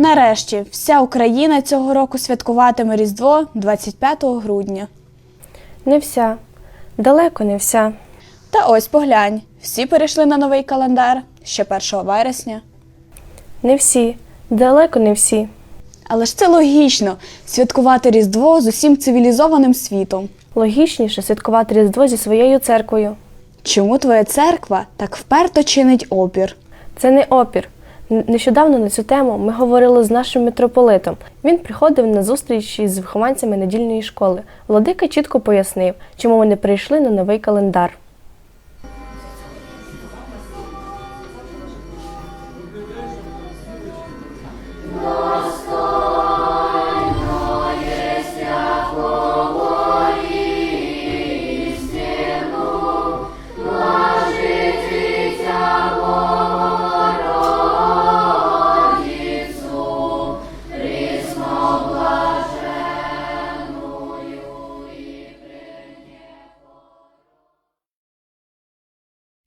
Нарешті, вся Україна цього року святкуватиме Різдво 25 грудня. Не вся. Далеко не вся. Та ось поглянь, всі перейшли на новий календар ще 1 вересня. Не всі. Далеко не всі. Але ж це логічно святкувати Різдво з усім цивілізованим світом. Логічніше святкувати Різдво зі своєю церквою. Чому твоя церква так вперто чинить опір? Це не опір. Нещодавно на цю тему ми говорили з нашим митрополитом. Він приходив на зустріч із вихованцями недільної школи. Владика чітко пояснив, чому вони прийшли на новий календар.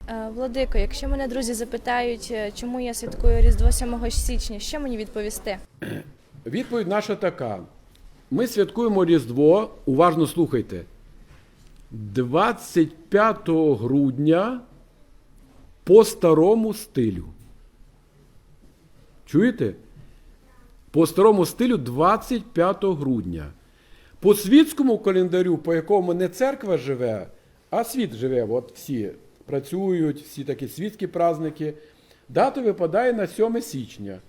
Владико, якщо мене друзі запитають, е, чому я святкую Різдво 7 січня, що мені відповісти? Відповідь наша така. Ми святкуємо Різдво, уважно слухайте. 25 грудня по старому стилю. Чуєте? По старому стилю 25 грудня. По світському календарю, по якому не церква живе, а світ живе. От всі працюють, всі такі світські праздники. Дата випадає на 7 січня.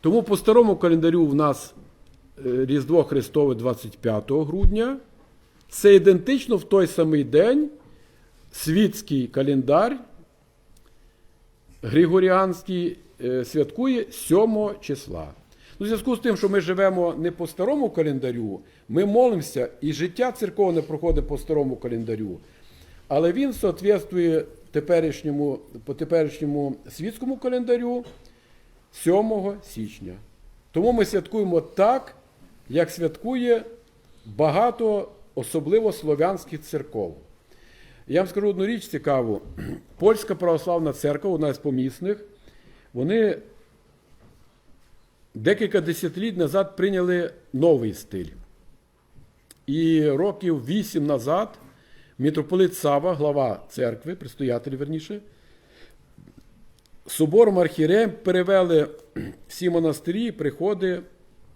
Тому по старому календарю в нас е, Різдво Христове 25 грудня. Це ідентично в той самий день світський календар Григоріанський е, святкує 7 числа. Ну, в зв'язку з тим, що ми живемо не по старому календарю, ми молимося, і життя церковне проходить по старому календарю. Але він соответствує теперішньому, по теперішньому світському календарю 7 січня. Тому ми святкуємо так, як святкує багато, особливо слов'янських церков. Я вам скажу одну річ цікаву. Польська православна церква, одна з помісних, вони декілька десятиліть назад прийняли новий стиль. І років вісім назад митрополит Сава, глава церкви, предстоятель верніше, собором архієреєм перевели всі монастирі і приходи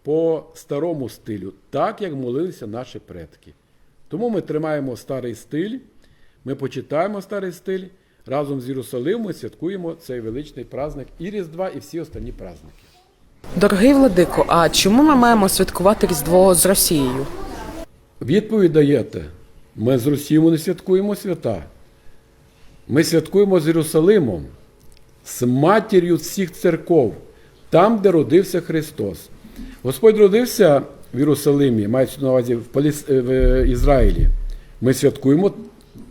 по старому стилю, так як молилися наші предки. Тому ми тримаємо старий стиль, ми почитаємо старий стиль, разом з Єрусалимом святкуємо цей величний праздник і Різдва, і всі останні праздники. Дорогий владико, а чому ми маємо святкувати Різдво з Росією? Відповідь даєте. Ми з Росією не святкуємо свята. Ми святкуємо з Єрусалимом, з матір'ю всіх церков, там, де родився Христос. Господь родився в Єрусалимі, мається на увазі в, Паліс... е, в е, Ізраїлі. Ми святкуємо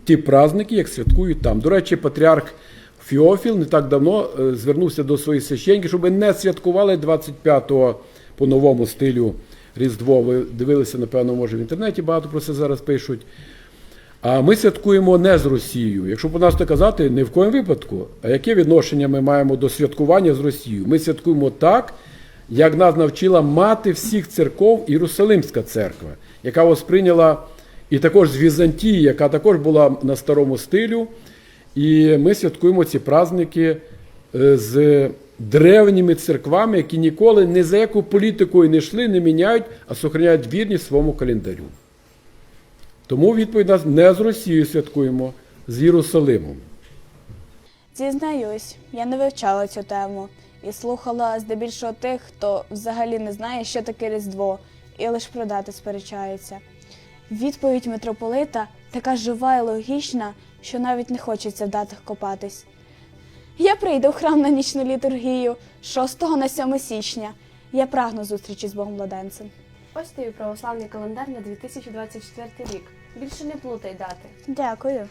ті праздники, як святкують там. До речі, патріарх Фіофіл не так давно е, звернувся до своїх священників, щоб не святкували 25-го по новому стилю Різдво. Ви дивилися, напевно, може в інтернеті багато про це зараз пишуть. А ми святкуємо не з Росією. Якщо у нас так казати, не в коєму випадку. А яке відношення ми маємо до святкування з Росією? Ми святкуємо так, як нас навчила мати всіх церков Єрусалимська церква, яка восприйняла і також з Візантії, яка також була на старому стилю. І ми святкуємо ці праздники з древніми церквами, які ніколи ні за яку політикою не йшли, не міняють, а сохраняють вірність своєму календарю. Тому відповідь нас не з Росією святкуємо, з Єрусалимом. Зізнаюсь, я не вивчала цю тему і слухала здебільшого тих, хто взагалі не знає, що таке Різдво, і лише про дати сперечається. Відповідь митрополита така жива і логічна, що навіть не хочеться в датах копатись. Я прийду в храм на нічну літургію 6 на 7 січня. Я прагну зустрічі з Богом Младенцем. Ось тобі православний календар на 2024 рік. Більше не плутай дати. Дякую.